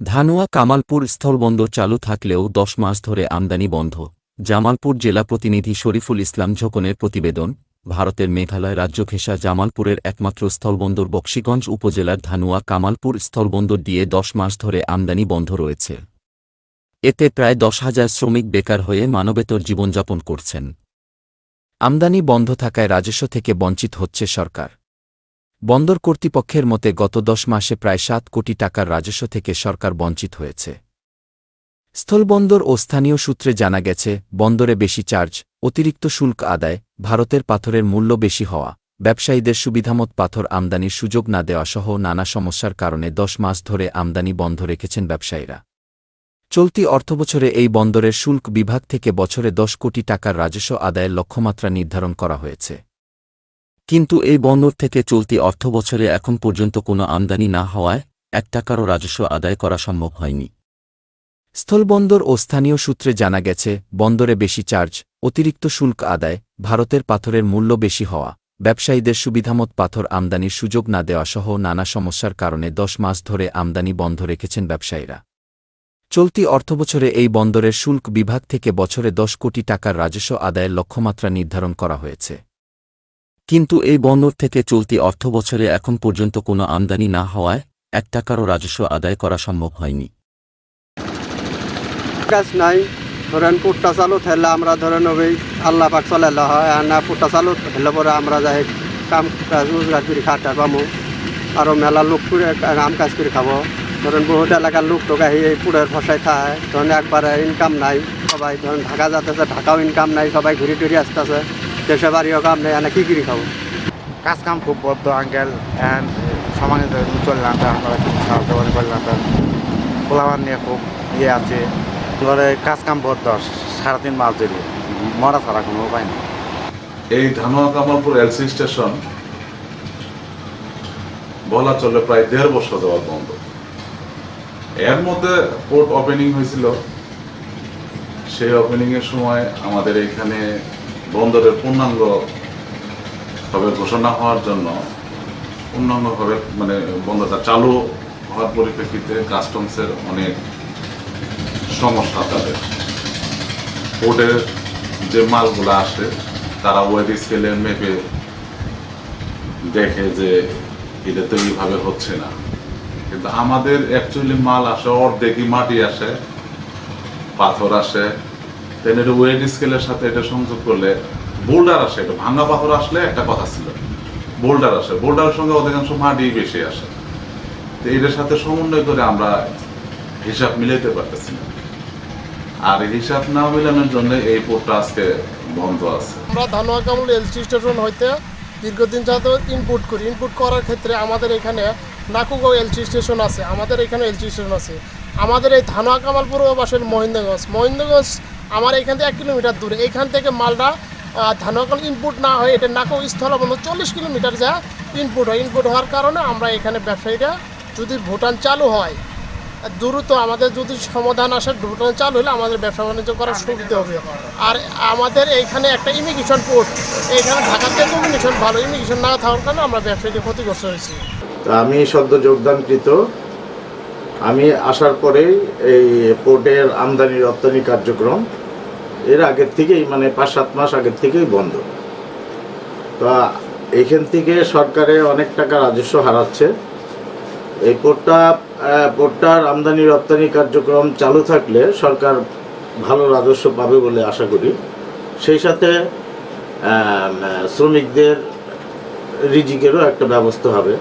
ধানুয়া কামালপুর স্থলবন্দর চালু থাকলেও দশ মাস ধরে আমদানি বন্ধ। জামালপুর জেলা প্রতিনিধি শরীফুল ইসলাম ঝোকনের প্রতিবেদন, ভারতের মেঘালয় রাজ্য ঘেঁষা জামালপুরের একমাত্র স্থলবন্দর বক্সিগঞ্জ উপজেলার ধানুয়া কামালপুর স্থলবন্দর দিয়ে দশ মাস ধরে আমদানি বন্ধ রয়েছে। এতে প্রায় দশ হাজার শ্রমিক বেকার হয়ে মানবেতর জীবনযাপন করছেন। আমদানি বন্ধ থাকায় রাজস্ব থেকে বঞ্চিত হচ্ছে সরকার। বন্দর কর্তৃপক্ষের মতে গত দশ মাসে প্রায় সাত কোটি টাকার রাজস্ব থেকে সরকার বঞ্চিত হয়েছে। স্থলবন্দর ও স্থানীয় সূত্রে জানা গেছে, বন্দরে বেশি চার্জ, অতিরিক্ত শুল্ক আদায়, ভারতের পাথরের মূল্য বেশি হওয়া, ব্যবসায়ীদের সুবিধামত পাথর আমদানির সুযোগ না দেওয়া সহ নানা সমস্যার কারণে দশ মাস ধরে আমদানি বন্ধ রেখেছেন ব্যবসায়ীরা। চলতি অর্থবছরে এই বন্দরের শুল্ক বিভাগ থেকে বছরে দশ কোটি টাকার রাজস্ব আদায়ের লক্ষ্যমাত্রা নির্ধারণ করা হয়েছে। কিন্তু এই বন্দর থেকে চলতি অর্থবছরে এখন পর্যন্ত কোনো আমদানি না হওয়ায় এক টাকারও রাজস্ব আদায় করা সম্ভব হয়নি। স্থলবন্দর ও স্থানীয় সূত্রে জানা গেছে, বন্দরে বেশি চার্জ, অতিরিক্ত শুল্ক আদায়, ভারতের পাথরের মূল্য বেশি হওয়া, ব্যবসায়ীদের সুবিধামত পাথর আমদানির সুযোগ না দেওয়া সহ নানা সমস্যার কারণে দশ মাস ধরে আমদানি বন্ধ রেখেছেন ব্যবসায়ীরা। চলতি অর্থবছরে এই বন্দরের শুল্ক বিভাগ থেকে বছরে দশ কোটি টাকার রাজস্ব আদায়ের লক্ষ্যমাত্রা নির্ধারণ করা হয়েছে। কিন্তু এই বন্দর থেকে চলতি অর্থবছরে এখন পর্যন্ত কোনো আমদানি না হওয়ায় এক টাকারও রাজস্ব আদায় করা সম্ভব হয়নি। কাজ নাই। ধরেন পুট্টা চালু থাকলে আমরা ধরেন ওই আল্লাহ পাক চলাইলে হয়, আর না পুট্টা চালু থাকলে পরে আমরা যাই কাম কাজ রোজগার করে খাটা পামো আরও মেলা লোক করে কাম কাজ করে খাব। ধরেন বহুত এলাকার লোক টোক এই পুরের ফসাই খায়। ধরেন একবারে ইনকাম নাই, সবাই ধরেন ঢাকা যাতেছে ঢাকাও ইনকাম নাই, সবাই ঘুরে টুরে আসতেছে। দেশে বাড়িও কাম নেই এনে কী করি খাব? কাজ কাম খুব বদ্ধ আঙ্কেল অ্যান্ড সমানে চললাম তো আমরা সাহায্য করে করলাম তো পোলাবার নিয়ে খুব ইয়ে আছে। ধরে কাজ কাম বদ্ধ সাড়ে তিন মাস ধরে মরা ছাড়া কোনো উপায় নেই। এই ধানোয়া কামালপুর এলসি স্টেশন বলা চলে প্রায় দেড় বছর দেওয়ার বন্ধ। এর মধ্যে পোর্ট ওপেনিং হয়েছিল। সেই ওপেনিং এর সময় আমাদের এখানে বন্দরের পূর্ণাঙ্গ ভাবে ঘোষণা হওয়ার জন্য পূর্ণাঙ্গভাবে মানে বন্দরটা চালু হওয়ার পরিপ্রেক্ষিতে কাস্টমসের অনেক সমস্যা তাদের। পোর্টের যে মালগুলো আসে, তারা ওয়েব স্কেলের মেপে দেখে যে এটা তো এইভাবে হচ্ছে না। কিন্তু আমাদের অ্যাকচুয়ালি মাল আসে, অর্ধেকই মাটি আসে, পাথর আসে দেন এটা ওয়েট স্কেলের সাথে এটা সংযোগ করলে বোল্ডার আসে, এটা পাথর আসলে একটা কথা ছিল। বোল্ডার আসে বোল্ডারের সঙ্গে অধিকাংশ মাটি বেশি আসে। তো এটার সাথে সমন্বয় করে আমরা হিসাব মিলাইতে পারতেছি না। আর হিসাব না মিলানোর জন্য এই পোর্টটা আজকে বন্ধ আছে। আমরা এলসি স্টেশন হইতে দীর্ঘদিন যাবত ইনপুট করি। ইনপুট করার ক্ষেত্রে আমাদের এখানে নাকুগাঁও এলসি স্টেশন আছে। আমাদের এখানে এলসি স্টেশন আছে। আমাদের এই ধানোয়া কামালপুর বাসের মহিন্দ্রগঞ্জ। মহিন্দ্রগঞ্জ আমার এখান থেকে এক কিলোমিটার দূরে। এইখান থেকে মালটা কামাল ইনপুট না হয় এটা নাকো স্থল স্থলবন্ধ চল্লিশ কিলোমিটার যা ইনপুট হয়। ইনপুট হওয়ার কারণে আমরা এখানে ব্যবসায়ীরা যদি ভুটান চালু হয়, দ্রুত আমাদের যদি সমাধান আসে, ভুটান চালু হলে আমাদের ব্যবসা বাণিজ্য করার সুবিধা হবে। আর আমাদের এইখানে একটা ইমিগ্রেশন পোর্ট এইখানে ঢাকাতে ইমিগ্রেশন ভালো। ইমিগ্রেশন না থাকার কারণে আমরা ব্যবসায়ীদের ক্ষতিগ্রস্ত হয়েছি। আমি সদ্য যোগদানকৃত। আমি আসার পরেই এই পোর্টের আমদানি রপ্তানি কার্যক্রম এর আগের থেকেই মানে পাঁচ, সাত মাস আগের থেকেই বন্ধ। তো এখান থেকে সরকারে অনেক টাকা রাজস্ব হারাচ্ছে। এই পোর্টটা পোর্টটার আমদানি, রপ্তানি কার্যক্রম চালু থাকলে সরকার ভালো রাজস্ব পাবে বলে আশা করি। সেই সাথে শ্রমিকদের রিজিকেরও একটা ব্যবস্থা হবে।